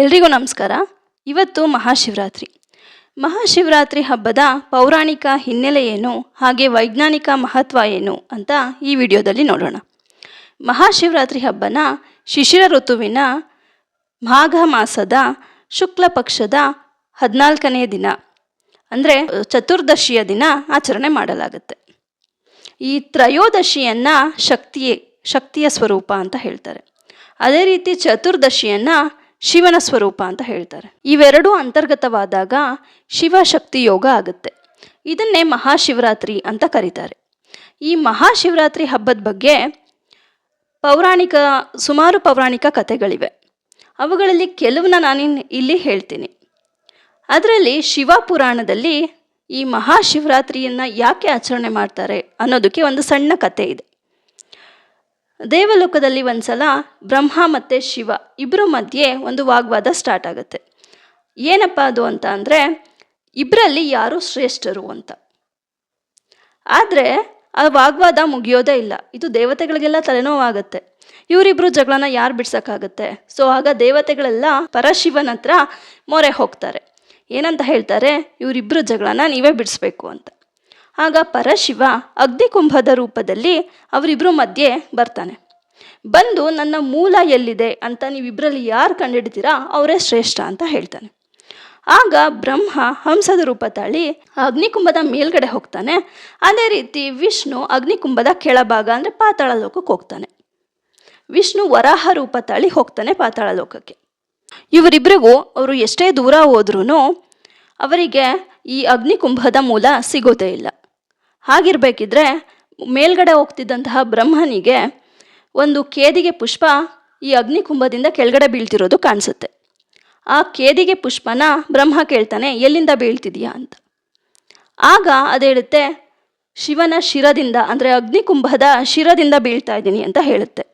ಎಲ್ರಿಗೂ ನಮಸ್ಕಾರ. ಇವತ್ತು ಮಹಾಶಿವರಾತ್ರಿ. ಮಹಾಶಿವರಾತ್ರಿ ಹಬ್ಬದ ಪೌರಾಣಿಕ ಹಿನ್ನೆಲೆ ಏನು ಹಾಗೆ ವೈಜ್ಞಾನಿಕ ಮಹತ್ವ ಏನು ಅಂತ ಈ ವಿಡಿಯೋದಲ್ಲಿ ನೋಡೋಣ. ಮಹಾಶಿವರಾತ್ರಿ ಹಬ್ಬನ ಶಿಶಿರ ಋತುವಿನ ಮಾಘ ಮಾಸದ ಶುಕ್ಲ ಪಕ್ಷದ ಹದಿನಾಲ್ಕನೇ ದಿನ, ಅಂದರೆ ಚತುರ್ದಶಿಯ ದಿನ ಆಚರಣೆ ಮಾಡಲಾಗುತ್ತೆ. ಈ ತ್ರಯೋದಶಿಯನ್ನು ಶಕ್ತಿಯೇ, ಶಕ್ತಿಯ ಸ್ವರೂಪ ಅಂತ ಹೇಳ್ತಾರೆ. ಅದೇ ರೀತಿ ಚತುರ್ದಶಿಯನ್ನು ಶಿವನ ಸ್ವರೂಪ ಅಂತ ಹೇಳ್ತಾರೆ. ಇವೆರಡೂ ಅಂತರ್ಗತವಾದಾಗ ಶಿವಶಕ್ತಿ ಯೋಗ ಆಗುತ್ತೆ. ಇದನ್ನೇ ಮಹಾಶಿವರಾತ್ರಿ ಅಂತ ಕರೀತಾರೆ. ಈ ಮಹಾಶಿವರಾತ್ರಿ ಹಬ್ಬದ ಬಗ್ಗೆ ಪೌರಾಣಿಕ, ಸುಮಾರು ಪೌರಾಣಿಕ ಕಥೆಗಳಿವೆ. ಅವುಗಳಲ್ಲಿ ಕೆಲವನ್ನ ನಾನು ಇಲ್ಲಿ ಹೇಳ್ತೀನಿ. ಅದರಲ್ಲಿ ಶಿವ ಪುರಾಣದಲ್ಲಿ ಈ ಮಹಾಶಿವರಾತ್ರಿಯನ್ನು ಯಾಕೆ ಆಚರಣೆ ಮಾಡ್ತಾರೆ ಅನ್ನೋದಕ್ಕೆ ಒಂದು ಸಣ್ಣ ಕತೆ ಇದೆ. ದೇವಲೋಕದಲ್ಲಿ ಒಂದ್ಸಲ ಬ್ರಹ್ಮ ಮತ್ತು ಶಿವ ಇಬ್ಬರ ಮಧ್ಯೆ ಒಂದು ವಾಗ್ವಾದ ಸ್ಟಾರ್ಟ್ ಆಗುತ್ತೆ. ಏನಪ್ಪ ಅದು ಅಂತ ಅಂದರೆ ಇಬ್ಬರಲ್ಲಿ ಯಾರು ಶ್ರೇಷ್ಠರು ಅಂತ. ಆದರೆ ಆ ವಾಗ್ವಾದ ಮುಗಿಯೋದೇ ಇಲ್ಲ. ಇದು ದೇವತೆಗಳಿಗೆಲ್ಲ ತಲೆನೋವಾಗುತ್ತೆ. ಇವರಿಬ್ಬರು ಜಗಳನ ಯಾರು ಬಿಡ್ಸೋಕ್ಕಾಗತ್ತೆ? ಸೊ ಆಗ ದೇವತೆಗಳೆಲ್ಲ ಪರಶಿವನ ಹತ್ರ ಮೊರೆ ಹೋಗ್ತಾರೆ. ಏನಂತ ಹೇಳ್ತಾರೆ? ಇವರಿಬ್ಬರು ಜಗಳನ ನೀವೇ ಬಿಡಿಸ್ಬೇಕು ಅಂತ. ಆಗ ಪರಶಿವ ಅಗ್ನಿಕುಂಭದ ರೂಪದಲ್ಲಿ ಅವರಿಬ್ಬರ ಮಧ್ಯೆ ಬರ್ತಾನೆ. ಬಂದು, ನನ್ನ ಮೂಲ ಎಲ್ಲಿದೆ? ಅಂತ ನೀವಿಬ್ಬರಲ್ಲಿ ಯಾರು ಕಂಡುಹಿಡ್ತೀರಾ? ಅವರೇ ಶ್ರೇಷ್ಠ ಅಂತ ಹೇಳ್ತಾನೆ. ಆಗ ಬ್ರಹ್ಮ, ಹಂಸದ ರೂಪ ತಾಳಿ ಅಗ್ನಿಕುಂಭದ ಮೇಲ್ಗಡೆ ಹೋಗ್ತಾನೆ. ಅದೇ ರೀತಿ ವಿಷ್ಣು ಅಗ್ನಿಕುಂಭದ ಕೆಳಭಾಗ ಅಂದರೆ ಪಾತಾಳ ಲೋಕಕ್ಕೆ ಹೋಗ್ತಾನೆ. ವಿಷ್ಣು ವರಾಹ ರೂಪ ತಾಳಿ ಹೋಗ್ತಾನೆ ಪಾತಾಳ ಲೋಕಕ್ಕೆ. ಇವರಿಬ್ಬರಿಗೂ ಅವರು ಎಷ್ಟೇ ದೂರ ಹೋದ್ರೂ ಅವರಿಗೆ ಈ ಅಗ್ನಿಕುಂಭದ ಮೂಲ ಸಿಗೋದೇ ಇಲ್ಲ. ಹಾಗಿರ್ಬೇಕಿದ್ರೆ ಮೇಲ್ಗಡೆ ಹೋಗ್ತಿದ್ದಂತಹ ಬ್ರಹ್ಮನಿಗೆ ಒಂದು ಕೇದಿಗೆ ಪುಷ್ಪ ಈ ಅಗ್ನಿಕುಂಭದಿಂದ ಕೆಳಗಡೆ ಬೀಳ್ತಿರೋದು ಕಾಣಿಸುತ್ತೆ. ಆ ಕೇದಿಗೆ ಪುಷ್ಪನ ಬ್ರಹ್ಮ ಕೇಳ್ತಾನೆ, ಎಲ್ಲಿಂದ ಬೀಳ್ತಿದೀಯಾ? ಅಂತ. ಆಗ ಅದೇಳುತ್ತೆ ಶಿವನ ಶಿರದಿಂದ, ಅಂದರೆ ಅಗ್ನಿಕುಂಭದ ಶಿರದಿಂದ ಬೀಳ್ತಾ ಇದ್ದೀನಿ ಅಂತ ಹೇಳುತ್ತೆ.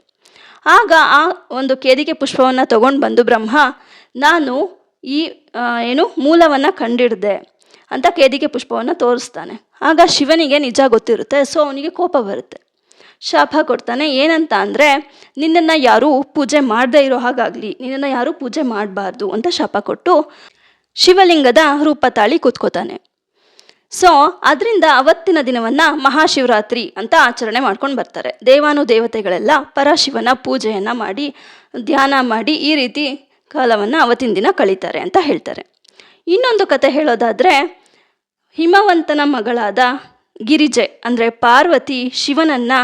ಆಗ ಆ ಒಂದು ಕೇದಿಗೆ ಪುಷ್ಪವನ್ನು ತಗೊಂಡು ಬಂದು ಬ್ರಹ್ಮ, ನಾನು ಈ ಏನು ಮೂಲವನ್ನು ಕಂಡಿಡ್ದೆ ಅಂತ ಕೇದಿಗೆ ಪುಷ್ಪವನ್ನು ತೋರಿಸ್ತಾನೆ. ಆಗ ಶಿವನಿಗೆ ನಿಜ ಗೊತ್ತಿರುತ್ತೆ. ಸೊ ಅವನಿಗೆ ಕೋಪ ಬರುತ್ತೆ. ಶಾಪ ಕೊಡ್ತಾನೆ. ಏನಂತ ಅಂದರೆ, ನಿನ್ನನ್ನು ಯಾರೂ ಪೂಜೆ ಮಾಡದೇ ಇರೋ ಹಾಗಾಗಲಿ, ನಿನ್ನನ್ನು ಯಾರೂ ಪೂಜೆ ಮಾಡಬಾರ್ದು ಅಂತ ಶಾಪ ಕೊಟ್ಟು ಶಿವಲಿಂಗದ ರೂಪ ತಾಳಿ ಕೂತ್ಕೋತಾನೆ. ಸೊ ಅದರಿಂದ ಅವತ್ತಿನ ದಿನವನ್ನು ಮಹಾಶಿವರಾತ್ರಿ ಅಂತ ಆಚರಣೆ ಮಾಡ್ಕೊಂಡು ಬರ್ತಾರೆ. ದೇವಾನು ದೇವತೆಗಳೆಲ್ಲ ಪರಶಿವನ ಪೂಜೆಯನ್ನು ಮಾಡಿ, ಧ್ಯಾನ ಮಾಡಿ ಈ ರೀತಿ ಕಾಲವನ್ನು ಅವತ್ತಿನ ದಿನ ಕಳೀತಾರೆ ಅಂತ ಹೇಳ್ತಾರೆ. ಇನ್ನೊಂದು ಕತೆ ಹೇಳೋದಾದರೆ ಹಿಮವಂತನ ಮಗಳಾದ ಗಿರಿಜೆ, ಅಂದರೆ ಪಾರ್ವತಿ ಶಿವನನ್ನು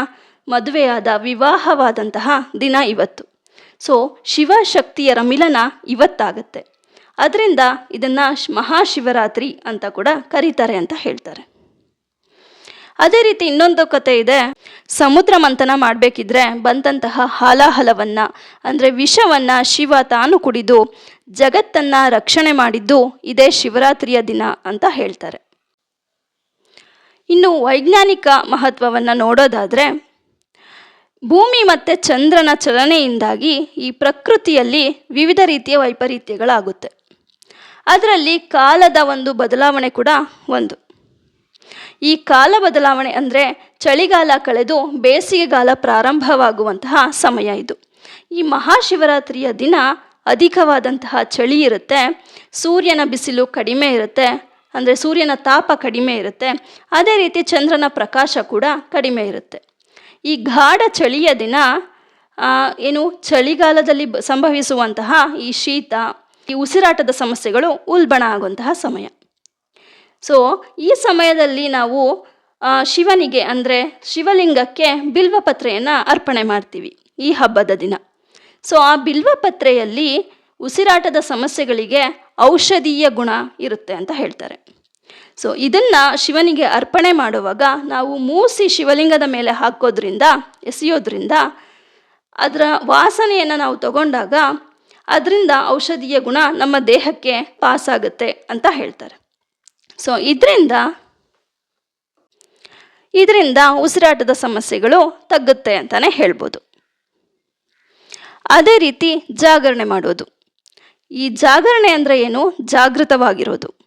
ಮದುವೆಯಾದ ವಿವಾಹವಾದಂತಹ ದಿನ ಇವತ್ತು. ಸೊ ಶಿವಶಕ್ತಿಯರ ಮಿಲನ ಇವತ್ತಾಗತ್ತೆ. ಅದರಿಂದ ಇದನ್ನು ಮಹಾಶಿವರಾತ್ರಿ ಅಂತ ಕೂಡ ಕರೀತಾರೆ ಅಂತ ಹೇಳ್ತಾರೆ. ಅದೇ ರೀತಿ ಇನ್ನೊಂದು ಕತೆ ಇದೆ. ಸಮುದ್ರ ಮಂಥನ ಮಾಡಬೇಕಿದ್ರೆ ಬಂದಂತಹ ಹಾಲಾಹಲವನ್ನು, ಅಂದರೆ ವಿಷವನ್ನು ಶಿವ ತಾನು ಕುಡಿದು ಜಗತ್ತನ್ನು ರಕ್ಷಣೆ ಮಾಡಿದ್ದು ಇದೇ ಶಿವರಾತ್ರಿಯ ದಿನ ಅಂತ ಹೇಳ್ತಾರೆ. ಇನ್ನು ವೈಜ್ಞಾನಿಕ ಮಹತ್ವವನ್ನು ನೋಡೋದಾದರೆ ಭೂಮಿ ಮತ್ತು ಚಂದ್ರನ ಚಲನೆಯಿಂದಾಗಿ ಈ ಪ್ರಕೃತಿಯಲ್ಲಿ ವಿವಿಧ ರೀತಿಯ ವೈಪರೀತ್ಯಗಳಾಗುತ್ತೆ. ಅದರಲ್ಲಿ ಕಾಲದ ಒಂದು ಬದಲಾವಣೆ ಕೂಡ ಒಂದು. ಈ ಕಾಲ ಬದಲಾವಣೆ ಅಂದರೆ ಚಳಿಗಾಲ ಕಳೆದು ಬೇಸಿಗೆಗಾಲ ಪ್ರಾರಂಭವಾಗುವಂತಹ ಸಮಯ ಇದು. ಈ ಮಹಾಶಿವರಾತ್ರಿಯ ದಿನ ಅಧಿಕವಾದಂತಹ ಚಳಿ ಇರುತ್ತೆ, ಸೂರ್ಯನ ಬಿಸಿಲು ಕಡಿಮೆ ಇರುತ್ತೆ ಅಂದರೆ ಸೂರ್ಯನ ತಾಪ ಕಡಿಮೆ ಇರುತ್ತೆ. ಅದೇ ರೀತಿ ಚಂದ್ರನ ಪ್ರಕಾಶ ಕೂಡ ಕಡಿಮೆ ಇರುತ್ತೆ. ಈ ಗಾಢ ಚಳಿಯ ದಿನ ಏನು ಚಳಿಗಾಲದಲ್ಲಿ ಸಂಭವಿಸುವಂತಹ ಈ ಶೀತ, ಈ ಉಸಿರಾಟದ ಸಮಸ್ಯೆಗಳು ಉಲ್ಬಣ ಆಗುವಂತಹ ಸಮಯ. ಸೊ ಈ ಸಮಯದಲ್ಲಿ ನಾವು ಶಿವನಿಗೆ ಅಂದರೆ ಶಿವಲಿಂಗಕ್ಕೆ ಬಿಲ್ವಪತ್ರೆಯನ್ನು ಅರ್ಪಣೆ ಮಾಡ್ತೀವಿ ಈ ಹಬ್ಬದ ದಿನ. ಸೊ ಆ ಬಿಲ್ವಪತ್ರೆಯಲ್ಲಿ ಉಸಿರಾಟದ ಸಮಸ್ಯೆಗಳಿಗೆ ಔಷಧೀಯ ಗುಣ ಇರುತ್ತೆ ಅಂತ ಹೇಳ್ತಾರೆ. ಸೊ ಇದನ್ನು ಶಿವನಿಗೆ ಅರ್ಪಣೆ ಮಾಡುವಾಗ ನಾವು ಮೂಸಿ ಶಿವಲಿಂಗದ ಮೇಲೆ ಹಾಕೋದ್ರಿಂದ, ಎಸೆಯೋದ್ರಿಂದ ಅದರ ವಾಸನೆಯನ್ನು ನಾವು ತಗೊಂಡಾಗ ಅದರಿಂದ ಔಷಧೀಯ ಗುಣ ನಮ್ಮ ದೇಹಕ್ಕೆ ಪಾಸ್ ಆಗುತ್ತೆ ಅಂತ ಹೇಳ್ತಾರೆ. ಸೊ ಇದರಿಂದ ಇದರಿಂದ ಉಸಿರಾಟದ ಸಮಸ್ಯೆಗಳು ತಗ್ಗುತ್ತೆ ಅಂತಲೇ ಹೇಳ್ಬೋದು. ಅದೇ ರೀತಿ ಜಾಗರಣೆ ಮಾಡೋದು. ಈ ಜಾಗರಣೆ ಅಂದರೆ ಏನು? ಜಾಗೃತವಾಗಿರೋದು.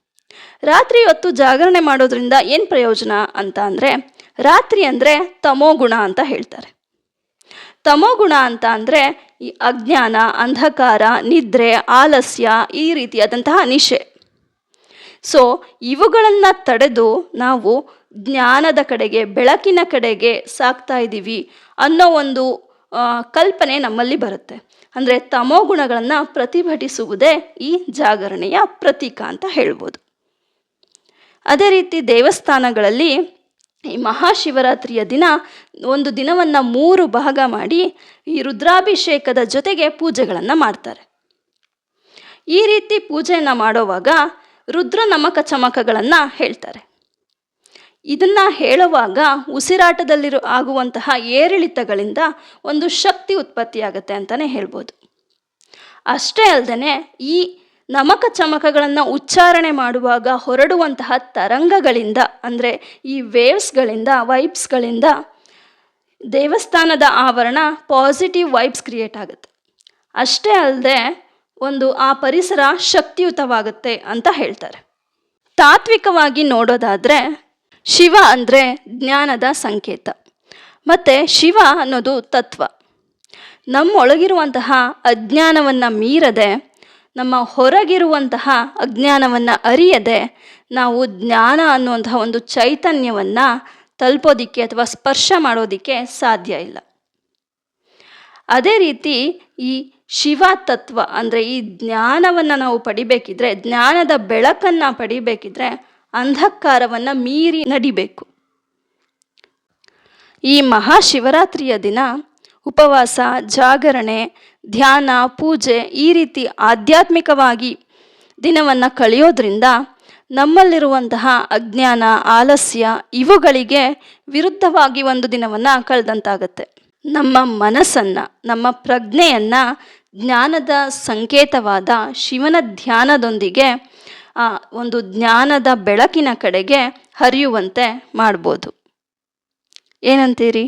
ರಾತ್ರಿ ಹೊತ್ತು ಜಾಗರಣೆ ಮಾಡೋದ್ರಿಂದ ಏನು ಪ್ರಯೋಜನ ಅಂತ ಅಂದರೆ, ರಾತ್ರಿ ಅಂದರೆ ತಮೋಗುಣ ಅಂತ ಹೇಳ್ತಾರೆ. ತಮೋಗುಣ ಅಂತ ಅಂದರೆ, ಈ ಅಜ್ಞಾನ, ಅಂಧಕಾರ, ನಿದ್ರೆ, ಆಲಸ್ಯ, ಈ ರೀತಿಯಾದಂತಹ ನಿಶೆ. ಸೊ ಇವುಗಳನ್ನು ತಡೆದು ನಾವು ಜ್ಞಾನದ ಕಡೆಗೆ, ಬೆಳಕಿನ ಕಡೆಗೆ ಸಾಕ್ತಾ ಇದ್ದೀವಿ ಅನ್ನೋ ಒಂದು ಕಲ್ಪನೆ ನಮ್ಮಲ್ಲಿ ಬರುತ್ತೆ. ಅಂದರೆ ತಮೋಗುಣಗಳನ್ನು ಪ್ರತಿಭಟಿಸುವುದೇ ಈ ಜಾಗರಣೆಯ ಪ್ರತೀಕ ಅಂತ ಹೇಳ್ಬೋದು. ಅದೇ ರೀತಿ ದೇವಸ್ಥಾನಗಳಲ್ಲಿ ಈ ಮಹಾಶಿವರಾತ್ರಿಯ ದಿನ ಒಂದು ದಿನವನ್ನು ಮೂರು ಭಾಗ ಮಾಡಿ ಈ ರುದ್ರಾಭಿಷೇಕದ ಜೊತೆಗೆ ಪೂಜೆಗಳನ್ನು ಮಾಡ್ತಾರೆ. ಈ ರೀತಿ ಪೂಜೆಯನ್ನು ಮಾಡೋವಾಗ ರುದ್ರ ನಮಕ ಚಮಕಗಳನ್ನು ಹೇಳ್ತಾರೆ. ಇದನ್ನು ಹೇಳುವಾಗ ಉಸಿರಾಟದಲ್ಲಿರೋ ಆಗುವಂತಹ ಏರಿಳಿತಗಳಿಂದ ಒಂದು ಶಕ್ತಿ ಉತ್ಪತ್ತಿಯಾಗುತ್ತೆ ಅಂತಲೇ ಹೇಳ್ಬೋದು. ಅಷ್ಟೇ ಅಲ್ಲದೆ ಈ ನಮಕ ಚಮಕಗಳನ್ನು ಉಚ್ಚಾರಣೆ ಮಾಡುವಾಗ ಹೊರಡುವಂತಹ ತರಂಗಗಳಿಂದ, ಅಂದರೆ ಈ ವೇವ್ಸ್ಗಳಿಂದ ವೈಬ್ಸ್ಗಳಿಂದ ದೇವಸ್ಥಾನದ ಆವರಣ ಪಾಸಿಟಿವ್ ವೈಬ್ಸ್ ಕ್ರಿಯೇಟ್ ಆಗುತ್ತೆ. ಅಷ್ಟೇ ಅಲ್ಲದೆ ಒಂದು ಆ ಪರಿಸರ ಶಕ್ತಿಯುತವಾಗುತ್ತೆ ಅಂತ ಹೇಳ್ತಾರೆ. ತಾತ್ವಿಕವಾಗಿ ನೋಡೋದಾದರೆ ಶಿವ ಅಂದರೆ ಜ್ಞಾನದ ಸಂಕೇತ. ಮತ್ತು ಶಿವ ಅನ್ನೋದು ತತ್ವ. ನಮ್ಮೊಳಗಿರುವಂತಹ ಅಜ್ಞಾನವನ್ನು ಮೀರದೆ ನಮ್ಮ ಹೊರಗಿರುವಂತಹ ಅಜ್ಞಾನವನ್ನು ಅರಿಯದೆ ನಾವು ಜ್ಞಾನ ಅನ್ನುವಂತಹ ಒಂದು ಚೈತನ್ಯವನ್ನು ತಲುಪೋದಿಕ್ಕೆ ಅಥವಾ ಸ್ಪರ್ಶ ಮಾಡೋದಕ್ಕೆ ಸಾಧ್ಯ ಇಲ್ಲ. ಅದೇ ರೀತಿ ಈ ಶಿವ ತತ್ವ ಅಂದರೆ ಈ ಜ್ಞಾನವನ್ನು ನಾವು ಪಡಿಬೇಕಿದ್ರೆ, ಜ್ಞಾನದ ಬೆಳಕನ್ನು ಪಡಿಬೇಕಿದ್ರೆ ಅಂಧಕಾರವನ್ನು ಮೀರಿ ನಡಿಬೇಕು. ಈ ಮಹಾಶಿವರಾತ್ರಿಯ ದಿನ ಉಪವಾಸ, ಜಾಗರಣೆ, ಧ್ಯಾನ, ಪೂಜೆ ಈ ರೀತಿ ಆಧ್ಯಾತ್ಮಿಕವಾಗಿ ದಿನವನ್ನು ಕಳೆಯೋದ್ರಿಂದ ನಮ್ಮಲ್ಲಿರುವಂತಹ ಅಜ್ಞಾನ, ಆಲಸ್ಯ ಇವುಗಳಿಗೆ ವಿರುದ್ಧವಾಗಿ ಒಂದು ದಿನವನ್ನು ಕಳೆದಂತಾಗತ್ತೆ. ನಮ್ಮ ಮನಸ್ಸನ್ನು, ನಮ್ಮ ಪ್ರಜ್ಞೆಯನ್ನು ಜ್ಞಾನದ ಸಂಕೇತವಾದ ಶಿವನ ಧ್ಯಾನದೊಂದಿಗೆ ಒಂದು ಜ್ಞಾನದ ಬೆಳಕಿನ ಕಡೆಗೆ ಹರಿಯುವಂತೆ ಮಾಡ್ಬೋದು. ಏನಂತೀರಿ?